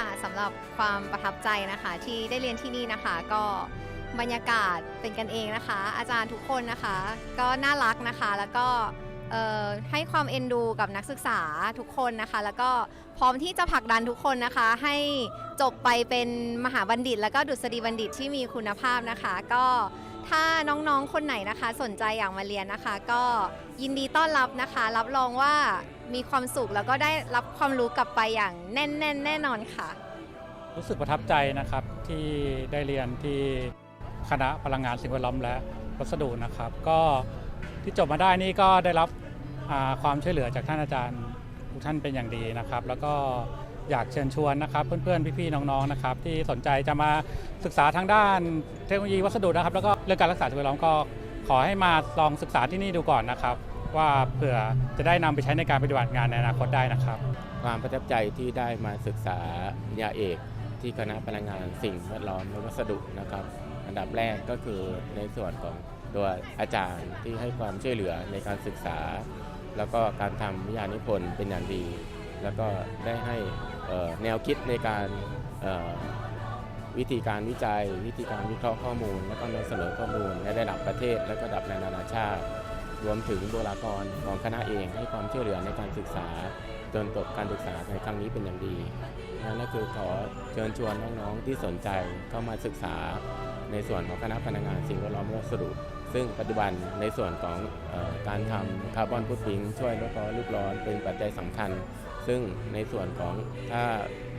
ค่ะสำหรับความประทับใจนะคะที่ได้เรียนที่นี่นะคะ ก็บรรยากาศเป็นกันเองนะคะ อาจารย์ทุกคนนะคะ ก็น่ารักนะคะแล้วก็ให้ความเอ็นดูกับนักศึกษาทุกคนนะคะ แล้วก็พร้อมที่จะผลักดันทุกคนนะคะ ให้จบไปเป็นมหาบัณฑิต แล้วก็ดุษฎีบัณฑิตที่มีคุณภาพนะคะ ก็ถ้าน้องๆคนไหนนะคะ สนใจอยากมาเรียนนะคะ ก็ยินดีต้อนรับนะคะ รับรองว่า มีความสุขแล้วก็ได้รับความรู้กลับไปอย่างแน่นแน่นแน่นอนค่ะ รู้สึกประทับใจนะครับที่ได้เรียนที่คณะพลังงานสิ่งแวดล้อมและวัสดุนะครับ ก็ที่จบมาได้นี่ก็ได้รับความช่วยเหลือจากท่านอาจารย์ทุกท่านเป็นอย่างดีนะครับ แล้วก็อยากเชิญชวนนะครับ เพื่อนๆพี่ๆน้องๆนะครับ ที่สนใจจะมาศึกษาทางด้านเทคโนโลยีวัสดุนะครับ แล้วก็เรื่องการรักษาสิ่งแวดล้อมก็ขอให้มาลองศึกษาที่นี่ดูก่อนนะครับ ว่าเผื่อจะได้นำไปใช้ในการปฏิบัติงานในอนาคตได้นะครับ ความประทับใจที่ได้มาศึกษาปริญญาเอกที่คณะพลังงานสิ่งแวดล้อมและวัสดุนะครับ อันดับแรกก็คือในส่วนของตัวอาจารย์ที่ให้ความช่วยเหลือในการศึกษา แล้วก็การทำวิทยานิพนธ์เป็นอย่างดี แล้วก็ได้ให้เอ่อแนวคิดในการเอ่อวิธีการวิจัย วิธีการวิเคราะห์ข้อมูล แล้วก็นำเสนอข้อมูลในระดับประเทศและก็ระดับนานาชาติ รวมถึงบุคลากรของคณะเองให้ความช่วยเหลือในการศึกษาจนจบการศึกษาในครั้งนี้เป็นอย่างดีนั่นก็คือขอเชิญชวนน้องๆที่สนใจเข้ามาศึกษาในส่วนของคณะพนักงานสิ่งแวดล้อมและวัสดุ ซึ่งปัจจุบันในส่วนของออการทำคาร์บอนฟุตพิงช่วยลดโลกร้อนเป็นปัจจัยสำคัญ ซึ่งในส่วนของถ้า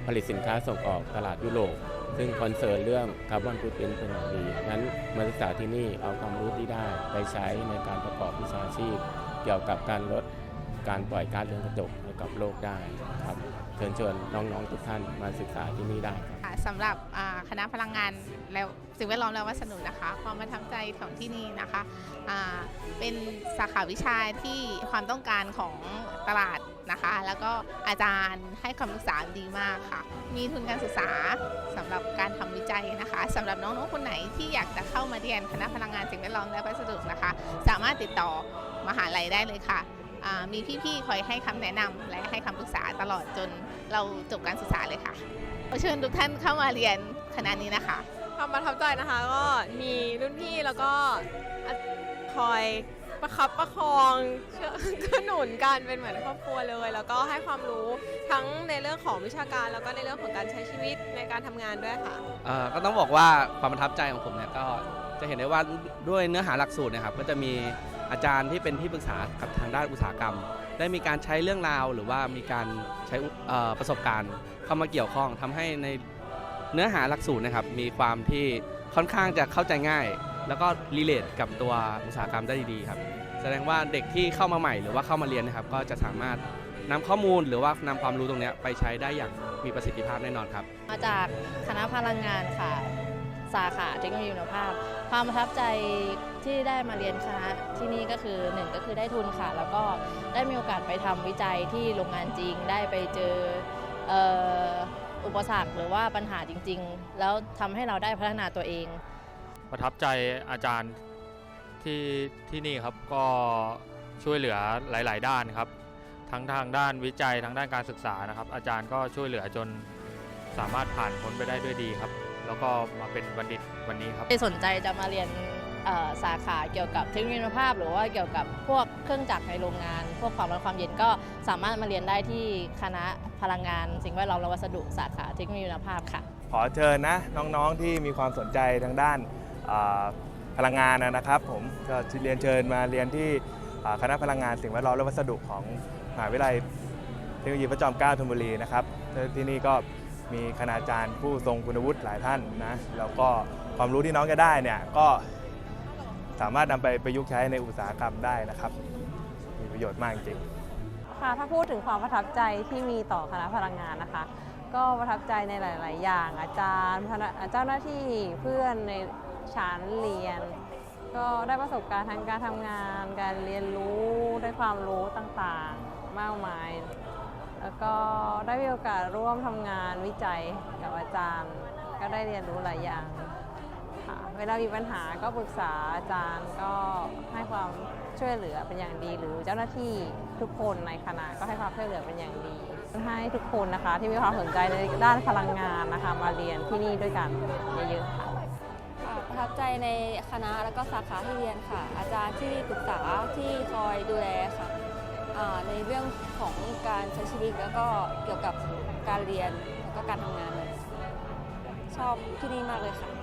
ผลิตสินค้าส่งออกตลาดยุโรปซึ่งคอนเซิร์นเรื่องคาร์บอนฟุตพิ้งเป็นอย่างดีนั้นมาศึกษาที่นี่เอาความรู้ที่ได้ไปใช้ในการประกอบวิชาชีพ เกี่ยวกับการลดการปล่อยก๊าซเรือนกระจกให้กับโลกได้ครับเชิญชวนน้องๆทุกท่านมาศึกษาที่นี่ได้ครับ ค่ะสำหรับอ่าคณะพลังงานแล้วสิ่งแวดล้อมและวัสดุนะคะ ความประทับใจของที่นี่นะคะอ่าเป็นสาขาวิชาที่ความต้องการของตลาด นะคะ แล้วก็อาจารย์ให้คำปรึกษาดีมากค่ะ มีทุนการศึกษาสำหรับการทำวิจัยนะคะสำหรับน้องๆคนไหนที่อยากจะเข้ามาเรียนคณะพลังงานสิ่งแวดล้อมและวัสดุนะคะ สามารถติดต่อมหาลัยได้เลยค่ะมีพี่ๆคอยให้คำแนะนำและให้คำปรึกษาตลอดจนเราจบการศึกษาเลยค่ะขอเชิญทุกท่านเข้ามาเรียนคณะนี้นะคะความประทับใจนะคะก็มีรุ่นพี่แล้วก็คอย ประคับประคองเชื่อก็หนุนกันเป็นเหมือนครอบครัวเลย แล้วก็ให้ความรู้ทั้งในเรื่องของวิชาการ แล้วก็ในเรื่องของการใช้ชีวิตในการทำงานด้วยค่ะ เอ่อก็ต้องบอกว่าความประทับใจของผมเนี่ยก็จะเห็นได้ว่าด้วยเนื้อหาหลักสูตรเนะครับก็จะมีอาจารย์ที่เป็นที่ปรึกษากับทางด้านอุตสาหกรรม ได้มีการใช้เรื่องราว หรือว่ามีการใช้อุเอ่อประสบการณ์เข้ามาเกี่ยวข้องทำให้ในเนื้อหาหลักสูตรนะครับมีความที่ค่อนข้างจะเข้าใจง่าย แล้วก็รีเลทกับตัวอุตสาหกรรมได้ดีๆครับ แสดงว่าเด็กที่เข้ามาใหม่หรือว่าเข้ามาเรียนนะครับ ก็จะสามารถนำข้อมูลหรือว่านำความรู้ตรงเนี้ยไปใช้ได้อย่างมีประสิทธิภาพแน่นอนครับ มาจากคณะพลังงานค่ะ สาขาเทคโนโลยีคุณภาพ ความประทับใจที่ได้มาเรียนคณะที่นี่ก็คือหนึ่งก็คือได้ทุนค่ะ แล้วก็ได้มีโอกาสไปทำวิจัยที่โรงงานจริง ได้ไปเจอเอ่ออุปสรรคหรือว่าปัญหาจริง ๆ แล้วทำให้เราได้พัฒนาตัวเอง ประทับใจอาจารย์ที่ที่นี่ครับก็ช่วยเหลือหลาย ๆ ด้านครับ ทั้งทางด้านวิจัยทั้งด้านการศึกษานะครับ อาจารย์ก็ช่วยเหลือจนสามารถผ่านพ้นไปได้ด้วยดีครับ แล้วก็มาเป็นบัณฑิตวันนี้ครับที่สนใจจะมาเรียนเอ่อสาขาเกี่ยวกับเทคโนโลยีคุณภาพ หรือว่าเกี่ยวกับพวกเครื่องจักรในโรงงาน พวกความร้อนความเย็นก็สามารถมาเรียนได้ที่คณะพลังงาน สิ่งแวดล้อมและวัสดุสาขาเทคโนโลยีคุณภาพค่ะ ขอเชิญนะน้องๆที่มีความสนใจทางด้านอ่า พลังงานนะครับผมก็เรียนเชิญมาเรียนที่คณะพลังงานสิ่งแวดล้อมและวัสดุของมหาวิทยาลัยเทคโนโลยีพระจอมเกล้าธนบุรีนะครับที่นี่ก็มีคณาจารย์ผู้ทรงคุณวุฒิหลายท่านนะแล้วก็ความรู้ที่น้องจะได้เนี่ยก็สามารถนำไปประยุกต์ใช้ในอุตสาหกรรมได้นะครับ มีประโยชน์มากจริงค่ะถ้าพูดถึงความประทับใจที่มีต่อคณะพลังงานนะคะ ก็ประทับใจในหลาย ๆ อย่างอาจารย์เจ้าหน้าที่เพื่อนใน ชั้นเรียน ก็ได้ประสบการณ์ทางการทำงาน การเรียนรู้ได้ความรู้ต่างๆ มากมาย แล้วก็ได้มีโอกาสร่วมทำงานวิจัยกับอาจารย์ ก็ได้เรียนรู้หลายอย่างค่ะเวลามีปัญหาก็ปรึกษาอาจารย์ก็ให้ความช่วยเหลือเป็นอย่างดี หรือเจ้าหน้าที่ทุกคนในคณะก็ให้ความช่วยเหลือเป็นอย่างดี ให้ทุกคนนะคะที่มีความสนใจในด้านพลังงานนะคะ มาเรียนที่นี่ด้วยกันเยอะๆค่ะค่ะ ประทับใจในคณะแล้วก็สาขาที่เรียนค่ะ อาจารย์ที่ปรึกษาที่คอยดูแลค่ะในเรื่องของการใช้ชีวิตแล้วก็เกี่ยวกับการเรียนแล้วก็การทำงานเลยชอบที่นี่มากเลยค่ะ